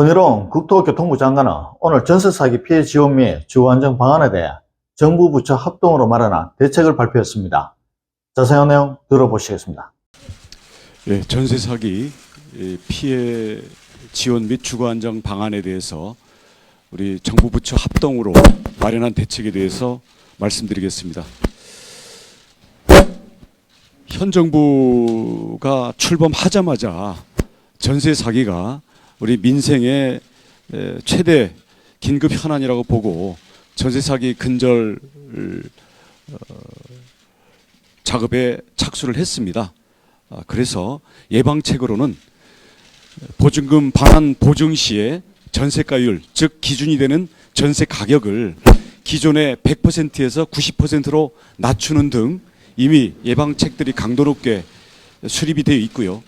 원희룡 국토교통부 장관은 오늘 전세 사기 피해 지원 및 주거 안정 방안에 대해 정부 부처 합동으로 마련한 대책을 발표했습니다. 자세한 내용 들어보시겠습니다. 예, 전세 사기 예, 피해 지원 및 주거 안정 방안에 대해서 우리 정부 부처 합동으로 마련한 대책에 대해서 말씀드리겠습니다. 현 정부가 출범하자마자 전세 사기가 우리 민생의 에, 최대 긴급 현안이라고 보고 전세 사기 근절 어, 작업에 착수를 했습니다. 아, 그래서 예방책으로는 보증금 반환 보증 시에 전세가율 즉 기준이 되는 전세 가격을 기존의 100%에서 90%로 낮추는 등 이미 예방책들이 강도 높게 수립이 되어 있고요.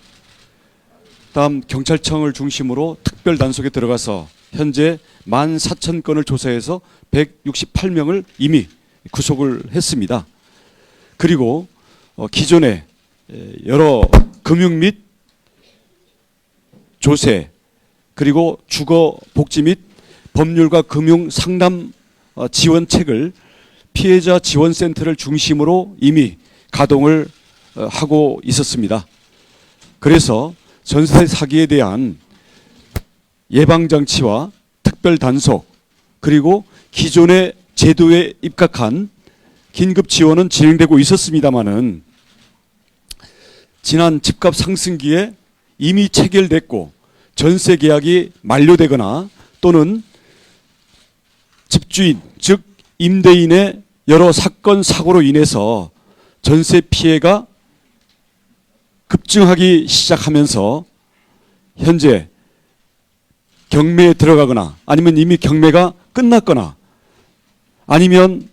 다음 경찰청을 중심으로 특별 단속에 들어가서 현재 14,000건을 조사해서 168명을 이미 구속을 했습니다. 그리고 어, 기존에 에, 여러 금융 및 조세 그리고 주거 복지 및 법률과 금융 상담 어, 지원책을 피해자 지원센터를 중심으로 이미 가동을 어, 하고 있었습니다. 그래서 전세 사기에 대한 예방 장치와 특별 단속 그리고 기존의 제도에 입각한 긴급 지원은 진행되고 있었습니다마는 지난 집값 상승기에 이미 체결됐고 전세 계약이 만료되거나 또는 집주인 즉 임대인의 여러 사건 사고로 인해서 전세 피해가 급증하기 시작하면서 현재 경매에 들어가거나 아니면 이미 경매가 끝났거나 아니면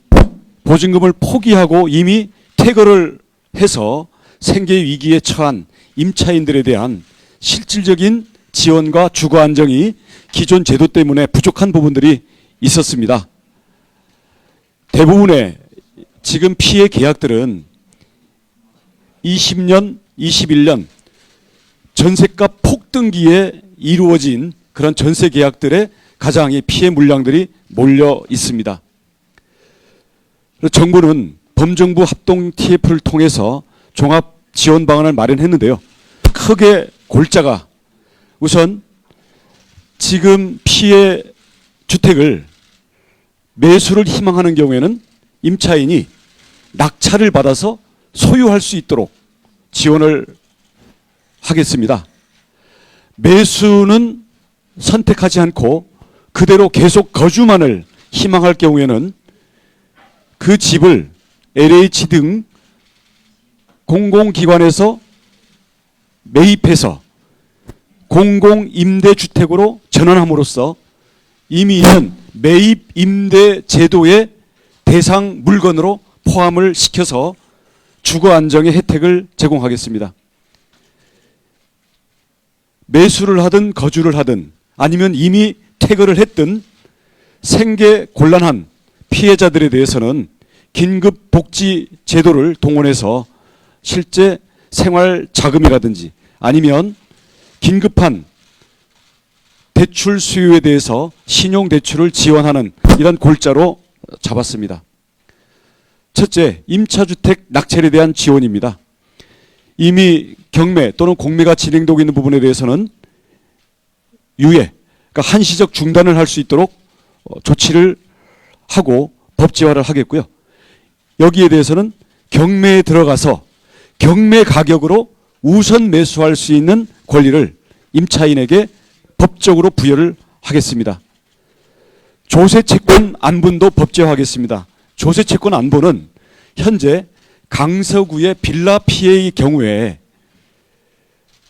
보증금을 포기하고 이미 퇴거를 해서 생계 위기에 처한 임차인들에 대한 실질적인 지원과 주거 안정이 기존 제도 때문에 부족한 부분들이 있었습니다. 대부분의 지금 피해 계약들은 20년, 21년 전세값 폭등기에 이루어진 그런 전세 계약들의 가장 이 피해 물량들이 몰려 있습니다. 정부는 범정부 합동 TF를 통해서 종합 지원 방안을 마련했는데요. 크게 골자가 우선 지금 피해 주택을 매수를 희망하는 경우에는 임차인이 낙찰을 받아서 소유할 수 있도록 지원을 하겠습니다. 매수는 선택하지 않고 그대로 계속 거주만을 희망할 경우에는 그 집을 LH 등 공공기관에서 매입해서 공공임대주택으로 전환함으로써 이미 있는 매입 임대 제도의 대상 물건으로 포함을 시켜서 주거 안정의 혜택을 제공하겠습니다. 매수를 하든 거주를 하든 아니면 이미 퇴거를 했든 생계 곤란한 피해자들에 대해서는 긴급 복지 제도를 동원해서 실제 생활 자금이라든지 아니면 긴급한 대출 수요에 대해서 신용 대출을 지원하는 이런 골자로 잡았습니다. 첫째, 임차주택 낙찰에 대한 지원입니다. 이미 경매 또는 공매가 진행되고 있는 부분에 대해서는 유예, 그러니까 한시적 중단을 할 수 있도록 어, 조치를 하고 법제화를 하겠고요. 여기에 대해서는 경매에 들어가서 경매 가격으로 우선 매수할 수 있는 권리를 임차인에게 법적으로 부여를 하겠습니다. 조세 채권 안분도 법제화하겠습니다. 조세 채권 안분은 현재 강서구의 빌라 피해의 경우에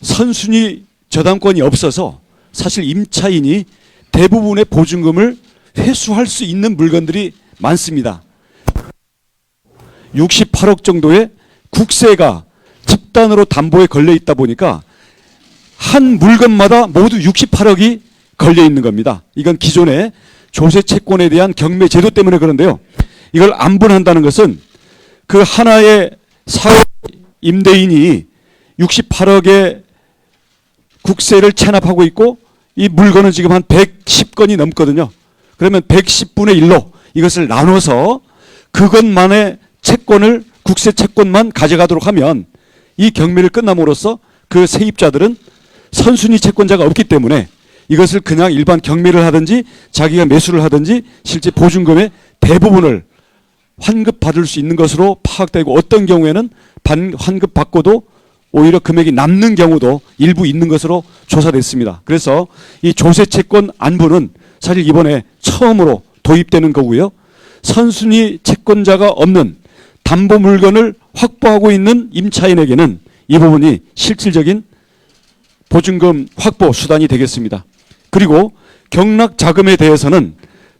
선순위 저당권이 없어서 사실 임차인이 대부분의 보증금을 회수할 수 있는 물건들이 많습니다. 68억 정도의 국세가 집단으로 담보에 걸려 있다 보니까 한 물건마다 모두 68억이 걸려 있는 겁니다. 이건 기존의 조세 채권에 대한 경매 제도 때문에 그런데요. 이걸 안분한다는 것은 그 하나의 사회 임대인이 68억의 국세를 체납하고 있고 이 물건은 지금 한 110건이 넘거든요. 그러면 110분의 1로 이것을 나눠서 그것만의 채권을 국세 채권만 가져가도록 하면 이 경매를 끝남으로써 그 세입자들은 선순위 채권자가 없기 때문에 이것을 그냥 일반 경매를 하든지 자기가 매수를 하든지 실제 보증금의 대부분을 환급 받을 수 있는 것으로 파악되고 어떤 경우에는 반 환급 받고도 오히려 금액이 남는 경우도 일부 있는 것으로 조사됐습니다. 그래서 이 조세 채권 안부는 사실 이번에 처음으로 도입되는 거고요. 선순위 채권자가 없는 담보 물건을 확보하고 있는 임차인에게는 이 부분이 실질적인 보증금 확보 수단이 되겠습니다. 그리고 경락 자금에 대해서는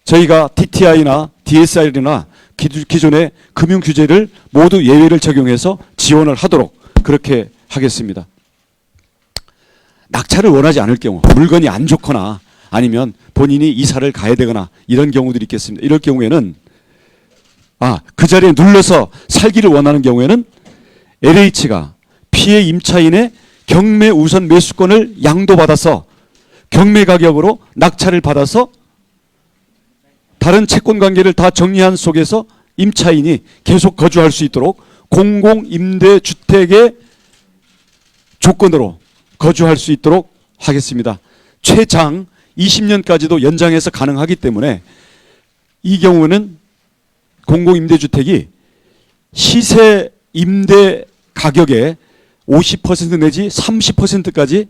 저희가 DTI나 DSR이나 기존의 금융 규제를 모두 예외를 적용해서 지원을 하도록 그렇게 하겠습니다. 낙찰을 원하지 않을 경우 물건이 안 좋거나 아니면 본인이 이사를 가야 되거나 이런 경우들이 있겠습니다. 이럴 경우에는 아, 그 자리에 눌러서 살기를 원하는 경우에는 LH가 피해 임차인의 경매 우선 매수권을 양도받아서 경매 가격으로 낙찰을 받아서 다른 채권 관계를 다 정리한 속에서 임차인이 계속 거주할 수 있도록 공공 임대 주택의 조건으로 거주할 수 있도록 하겠습니다. 최장 20년까지도 연장해서 가능하기 때문에 이 경우는 공공 임대 주택이 시세 임대 가격의 50% 내지 30%까지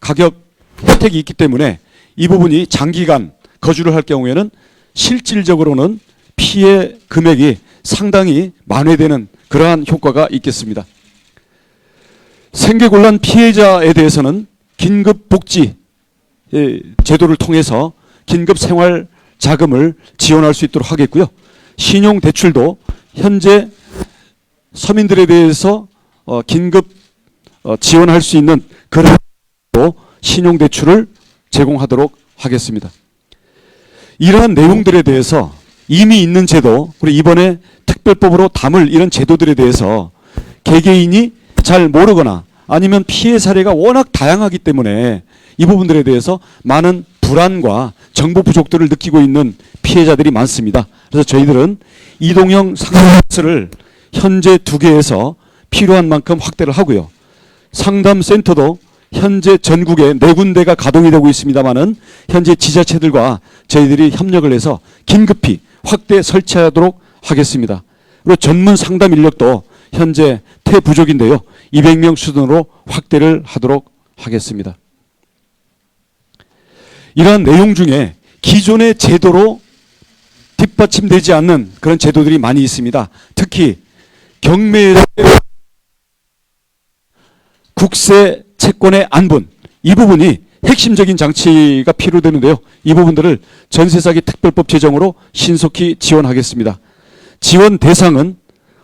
가격 혜택이 있기 때문에 이 부분이 장기간 거주를 할 경우에는 실질적으로는 피해 금액이 상당히 만회되는 그러한 효과가 있겠습니다. 생계곤란 피해자에 대해서는 긴급 복지 예, 제도를 통해서 긴급 생활 자금을 지원할 수 있도록 하겠고요. 신용 대출도 현재 서민들에 대해서 어, 긴급 어, 지원할 수 있는 그런 신용 대출을 제공하도록 하겠습니다. 이러한 내용들에 대해서 이미 있는 제도 그리고 이번에 특별법으로 담을 이런 제도들에 대해서 개개인이 잘 모르거나 아니면 피해 사례가 워낙 다양하기 때문에 이 부분들에 대해서 많은 불안과 정보 부족들을 느끼고 있는 피해자들이 많습니다. 그래서 저희들은 이동형 상담센터를 현재 두 개에서 필요한 만큼 확대를 하고요. 상담센터도 현재 전국에 네 군데가 가동이 되고 있습니다만은 현재 지자체들과 저희들이 협력을 해서 긴급히 확대 설치하도록 하겠습니다. 그리고 전문 상담 인력도 현재 태부족인데요. 200명 수준으로 확대를 하도록 하겠습니다. 이러한 내용 중에 기존의 제도로 뒷받침되지 않는 그런 제도들이 많이 있습니다. 특히 경매 국세 채권의 안분 이 부분이 핵심적인 장치가 필요되는데요. 이 부분들을 전세 사기 특별법 제정으로 신속히 지원하겠습니다. 지원 대상은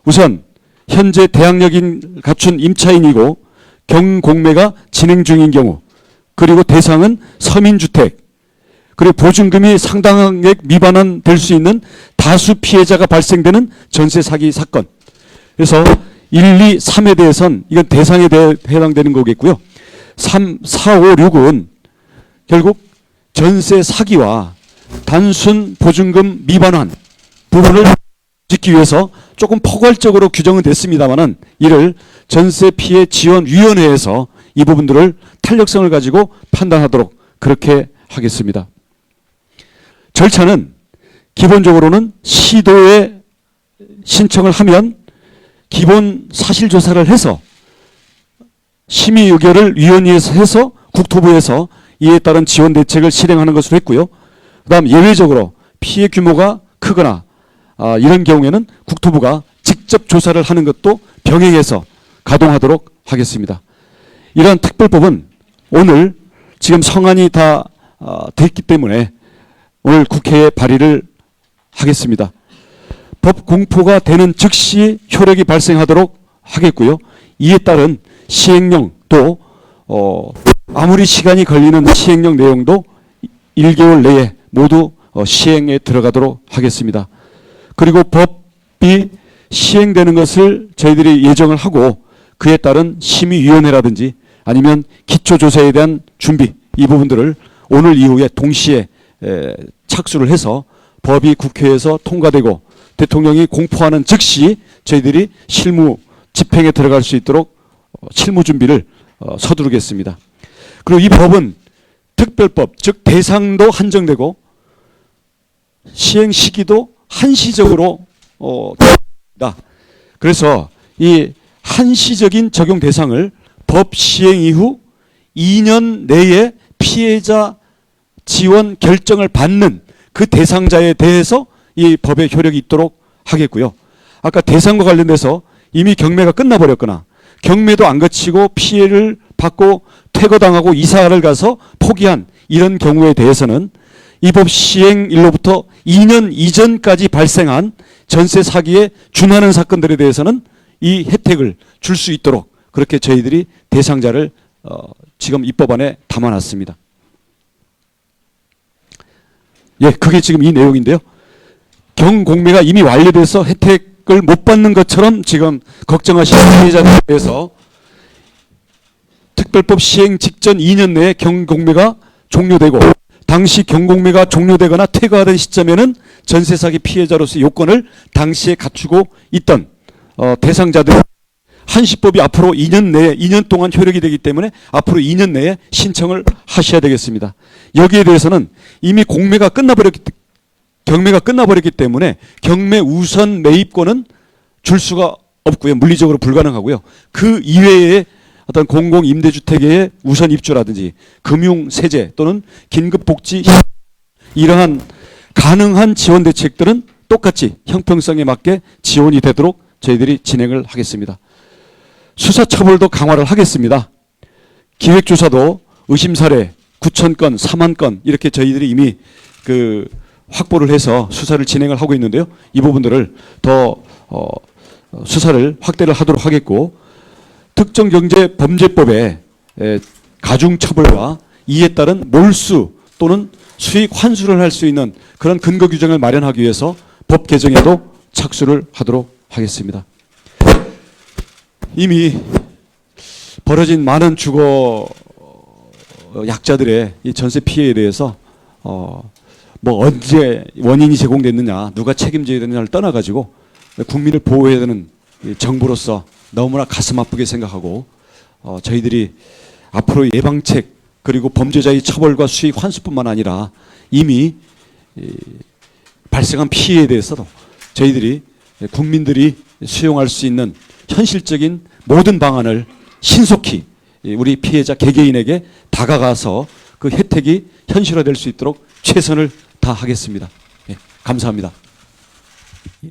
우선 현재 대항력인 갖춘 임차인이고 경공매가 진행 중인 경우 그리고 대상은 서민주택 그리고 보증금이 상당액 미반환 될 수 있는 다수 피해자가 발생되는 전세 사기 사건 그래서 1, 2, 3에 대해선 이건 대상에 대해 해당되는 거겠고요. 3, 4, 5, 6은 결국 전세 사기와 단순 보증금 미반환 부분을 짓기 위해서 조금 포괄적으로 규정은 됐습니다만은 이를 전세 피해 지원 위원회에서 이 부분들을 탄력성을 가지고 판단하도록 그렇게 하겠습니다. 절차는 기본적으로는 시도에 신청을 하면 기본 사실 조사를 해서 심의 의결을 위원회에서 해서 국토부에서 이에 따른 지원 대책을 실행하는 것으로 했고요. 그다음 예외적으로 피해 규모가 크거나 아, 이런 경우에는 국토부가 직접 조사를 하는 것도 병행해서 가동하도록 하겠습니다. 이러한 특별법은 오늘 지금 성안이 다 아, 됐기 때문에 오늘 국회에 발의를 하겠습니다. 법 공포가 되는 즉시 효력이 발생하도록 하겠고요. 이에 따른 시행령 또 어, 아무리 시간이 걸리는 시행령 내용도 1개월 내에 모두 어, 시행에 들어가도록 하겠습니다. 그리고 법이 시행되는 것을 저희들이 예정을 하고 그에 따른 심의위원회라든지 아니면 기초조사에 대한 준비 이 부분들을 오늘 이후에 동시에 에, 착수를 해서 법이 국회에서 통과되고 대통령이 공포하는 즉시 저희들이 실무 집행에 들어갈 수 있도록 어, 실무 준비를 어, 서두르겠습니다. 그리고 이 법은 특별법, 즉 대상도 한정되고 시행 시기도 한시적으로 어, 다. 그래서 이 한시적인 적용 대상을 법 시행 이후 2년 내에 피해자 지원 결정을 받는 그 대상자에 대해서 이 법의 효력이 있도록 하겠고요. 아까 대상과 관련돼서 이미 경매가 끝나버렸거나 경매도 안 거치고 피해를 받고 퇴거당하고 이사를 가서 포기한 이런 경우에 대해서는 이 법 시행일로부터 2년 이전까지 발생한 전세 사기에 준하는 사건들에 대해서는 이 혜택을 줄 수 있도록 그렇게 저희들이 대상자를 어, 지금 입법안에 담아놨습니다. 예, 그게 지금 이 내용인데요. 경공매가 이미 완료돼서 혜택을 못 받는 것처럼 지금 걱정하시는 피해자들에 대해서 특별법 시행 직전 2년 내에 경공매가 종료되고 당시 경공매가 종료되거나 퇴거하던 시점에는 전세 사기 피해자로서 요건을 당시에 갖추고 있던 어, 대상자들 한시법이 앞으로 2년 내에 2년 동안 효력이 되기 때문에 앞으로 2년 내에 신청을 하셔야 되겠습니다. 여기에 대해서는 이미 공매가 끝나버렸기 경매가 끝나버렸기 때문에 경매 우선 매입권은 줄 수가 없고요. 물리적으로 불가능하고요. 그 이외에 어떤 공공 임대주택의 우선 입주라든지 금융 세제 또는 긴급 복지 이러한 가능한 지원 대책들은 똑같이 형평성에 맞게 지원이 되도록 저희들이 진행을 하겠습니다. 수사 처벌도 강화를 하겠습니다. 기획조사도 의심 사례 9천 건, 4만 건 이렇게 저희들이 이미 그 확보를 해서 수사를 진행을 하고 있는데요. 이 부분들을 더 어, 수사를 확대를 하도록 하겠고 특정 경제 범죄법에 에, 가중 처벌과 이에 따른 몰수 또는 수익 환수를 할 수 있는 그런 근거 규정을 마련하기 위해서 법 개정에도 착수를 하도록 하겠습니다. 이미 벌어진 많은 주거 어, 약자들의 이 전세 피해에 대해서 어, 뭐 언제 원인이 제공됐느냐, 누가 책임져야 되느냐를 떠나가지고 국민을 보호해야 되는 이 정부로서 너무나 가슴 아프게 생각하고 어, 저희들이 앞으로 예방책 그리고 범죄자의 처벌과 수익 환수뿐만 아니라 이미 이, 발생한 피해에 대해서도 저희들이 국민들이 수용할 수 있는 현실적인 모든 방안을 신속히 우리 피해자 개개인에게 다가가서 그 혜택이 현실화될 수 있도록 최선을 다 하겠습니다. 예, 감사합니다.